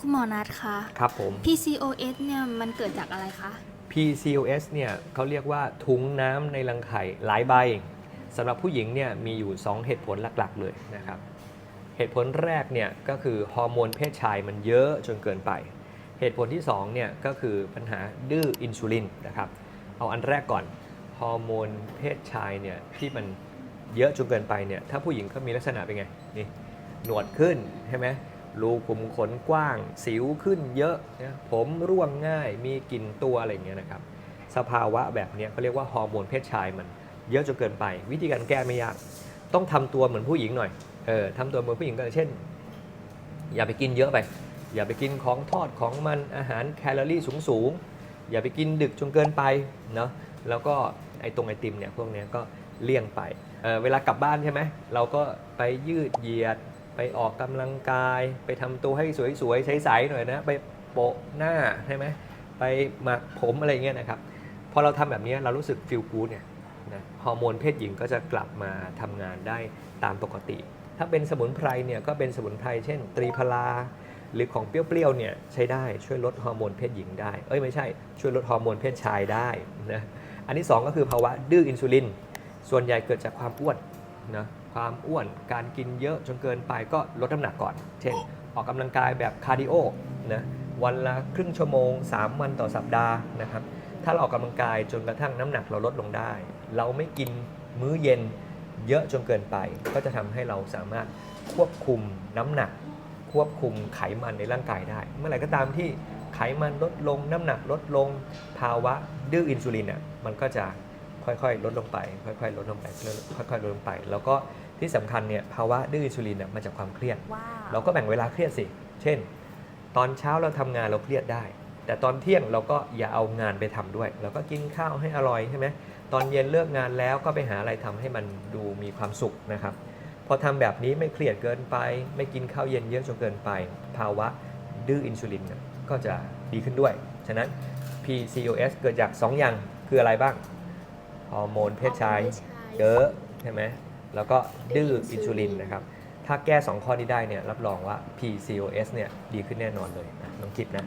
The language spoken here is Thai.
คุณหมอนัทคะ ครับผม PCOS เนี่ยมันเกิดจากอะไรคะ PCOS เนี่ยเขาเรียกว่าถุงน้ำในรังไข่หลายใบสำหรับผู้หญิงเนี่ยมีอยู่ 2 เหตุผลหลักๆ เลยนะครับ เหตุผลแรกเนี่ยก็คือฮอร์โมนเพศชายมันเยอะจนเกินไป เหตุผลที่2เนี่ยก็คือปัญหาดื้ออินซูลินนะครับ เอาอันแรกก่อนฮอร์โมนเพศชายเนี่ยที่มันเยอะจนเกินไปเนี่ยถ้าผู้หญิงก็มีลักษณะเป็นไงนี่หนวดขึ้นใช่ไหม รูขุมขนกว้าง สิวขึ้นเยอะนะผมร่วงง่ายมีกลิ่นตัวอะไรเงี้ยนะครับ สภาวะแบบนี้เขาเรียกว่าฮอร์โมนเพศชายมันเยอะจนเกินไป วิธีการแก้ไม่ยาก ต้องทำตัวเหมือนผู้หญิงหน่อยเออทำตัวเหมือนผู้หญิงก็เช่น อย่าไปกินเยอะไป อย่าไปกินของทอดของมันอาหารแคลอรี่สูงสูงๆอย่าไปกินดึกจนเกินไปเนาะแล้วก็ไอตรงไอติมเนี่ยพวกนี้ก็เลี่ยงไปเเวลากลับบ้านใช่ไหมเราก็ไปยืดเหยียด ไปออกกำลังกาย ไปทำตัวให้สวยๆใสๆหน่อยนะ ไปโปะหน้าใช่ไหมไปหมักผมอะไรเงี้ยนะครับ พอเราทำแบบนี้เรารู้สึกฟีลกู๊ดเนี่ยนะฮอร์โมนเพศหญิงก็จะกลับมาทำงานได้ตามปกติ ถ้าเป็นสมุนไพรเนี่ยก็เป็นสมุนไพรเช่น ตรีพลา หรือของเปรี้ยวๆเนี่ยใช้ได้ช่วยลดฮอร์โมนเพศหญิงได้ เอ้ยไม่ใช่ช่วยลดฮอร์โมนเพศชายได้นะอันที่ 2 ก็คือภาวะดื้ออินซูลิน ส่วนใหญ่เกิดจากความอ้วน นะความอ้วนการกินเยอะจนเกินไปก็ลดน้ำหนักก่อน เช่น ออกกำลังกายแบบคาร์ดิโอนะวันละครึ่งชั่วโมง 3 วันต่อสัปดาห์นะครับถ้าเราออกกำลังกายจนกระทั่งน้ำหนักเราลดลงได้ เราไม่กินมื้อเย็นเยอะจนเกินไป ก็จะทำให้เราสามารถควบคุมน้ำหนัก ควบคุมไขมันในร่างกายได้ เมื่อไหร่ก็ตามที่ไขมันลดลงน้ำหนักลดลงภาวะดื้ออินซูลินอะมันก็จะ ค่อยๆ ลดลงไป ค่อยๆ ลดลงไปค่อยๆลดลงไป แล้วก็ที่สำคัญเนี่ยภาวะดื้ออินซูลินอะมาจากความเครียดว้าวเราก็แบ่งเวลาเครียดสิ เช่น ตอนเช้าเราทำงานเราเครียดได้ แต่ตอนเที่ยงเราก็อย่าเอางานไปทำด้วย เราก็กินข้าวให้อร่อยใช่ไหมตอนเย็นเลิกงานแล้วก็ไปหาอะไรทำให้มันดูมีความสุขนะครับ พอทำแบบนี้ไม่เครียดเกินไป ไม่กินข้าวเย็นเยอะจนเกินไป ภาวะดื้ออินซูลินเนี่ยก็จะดีขึ้นด้วย ฉะนั้น PCOS เกิดจาก 2 อย่างคืออะไรบ้าง ฮอร์โมนเพศชายเยอะใช่ไหมแล้วก็ดื้ออินซูลินนะครับ ถ้าแก้ 2 ข้อนี้ได้เนี่ยรับรองว่า PCOS เนี่ยดีขึ้นแน่นอนเลยนะน้องกิดนะ